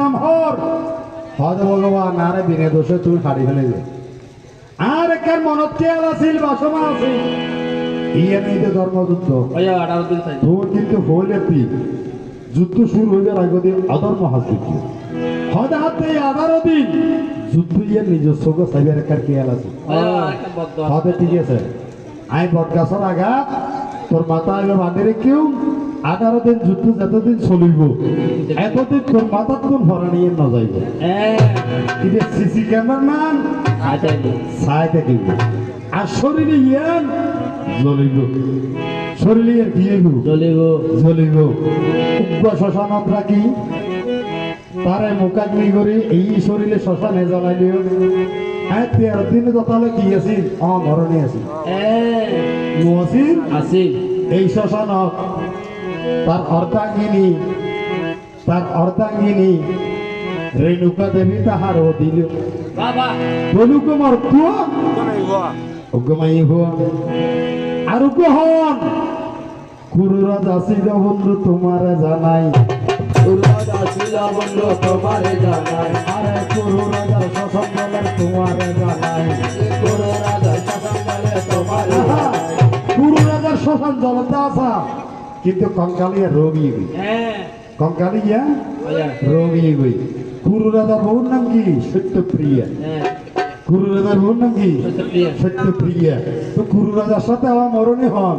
নাম হর। হদ ভগবান আরে বিনে দোষে তুমি হারি ফেলে দে। আর একার মনত খেয়াল আছিল বাসমা আছে ইয়ে যে ধর্মযুদ্ধ। তোর কিন্তু হইলে তুই যুদ্ধ শুরু হইবার আগে দিন অধর্ম হাসিল হদ হাতে আধারো দিন। যুদ্ধ ইয়ে নিজস্ব সাইবার একার খেয়াল আছে। হতে ঠিক আছে। আমি বটগাছর আগা তোর মাথা আগে বাঁধি রেখেও আঠারো দিন যুদ্ধ যতদিন চলিব এতদিন তোর মাথা তোর ভরা নিয়ে ন যাইব কিন্তু সিসি ক্যামেরাম্যান? চাই থাকিব। আর শরীরে ইয়ান? জ্বলিব। শরীরে ইয়ার কি হইব? চলিব জ্বলিব। উগ্র শ্মশানত রাখি। তারে মোকাগ্নি করি এই শরীরে শ্মশানে জ্বলাইলিও হ্যাঁ তেরো দিনে যতালে কি আছিল? অ মহসিন আসি এই শ্মশানত তার অর্ধাঙ্গিনী তার অর্ধাঙ্গিনী রেণুকা দেবী তাহার দিল আর হন কুরুরাজ আসিল বন্ধু তোমার জানাই। কুরুরাজ আসিল বন্ধু তোমার জানাই। আরে কুরুরাজ সসম্বলের তোমার জানাই। কুরুরাজ সসম্বলের তোমার কুরুরাজার শোষণ জলতা আসা kita kongkali ya rogi gue kongkali ya rogi gue guru rada bonang ki setu priya guru rada bonang ki setu priya তো গুরু রাজার সাথে আমার মরণে হন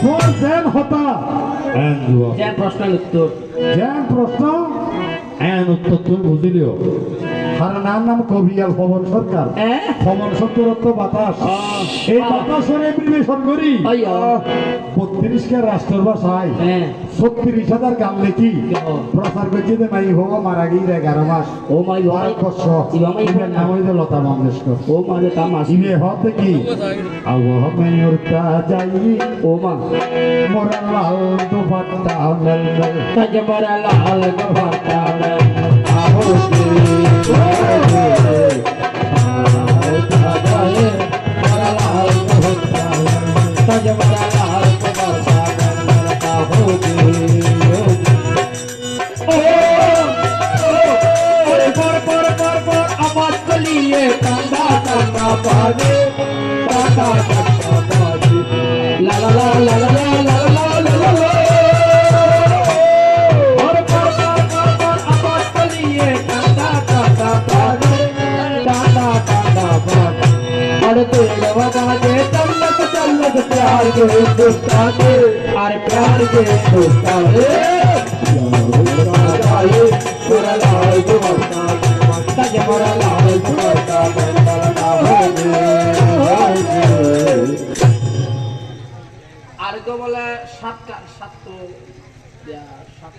ফোর জ্যান হতা জ্যান প্রশ্নের উত্তর জ্যান প্রশ্ন অ্যান উত্তর তুমি বুঝিলিও তার নাম কবিয়াল পবন সরকার। পবন সত্তর অর্থ বাতাস। এই বাতাসের পরিবেশন করি। বত্রিশ কে রাষ্ট্রের ভাষায়। হ্যাঁ ছত্রিশ হাজার গান লেখি। প্রচার করছি যে মাই হোক মারা গিয়ে এগারো মাস। ও মাই বছর। ইবামাই নাম হইল লতা মঙ্গেশকর। ও কাম আসি ইবে হতে কি? আবহ মেয়রটা যাই। ও মা। মোরা লাল দুপাট্টা লাল লাল তাজ লাল আহো লাল पावे तल्लक प्यार के हिंदुस्तान अरे प्यार के हिंदुस्तान जाए मेरा लाल दुमरता तज मेरा लाल दुमरता আর তো বলে সাতটা সাত তো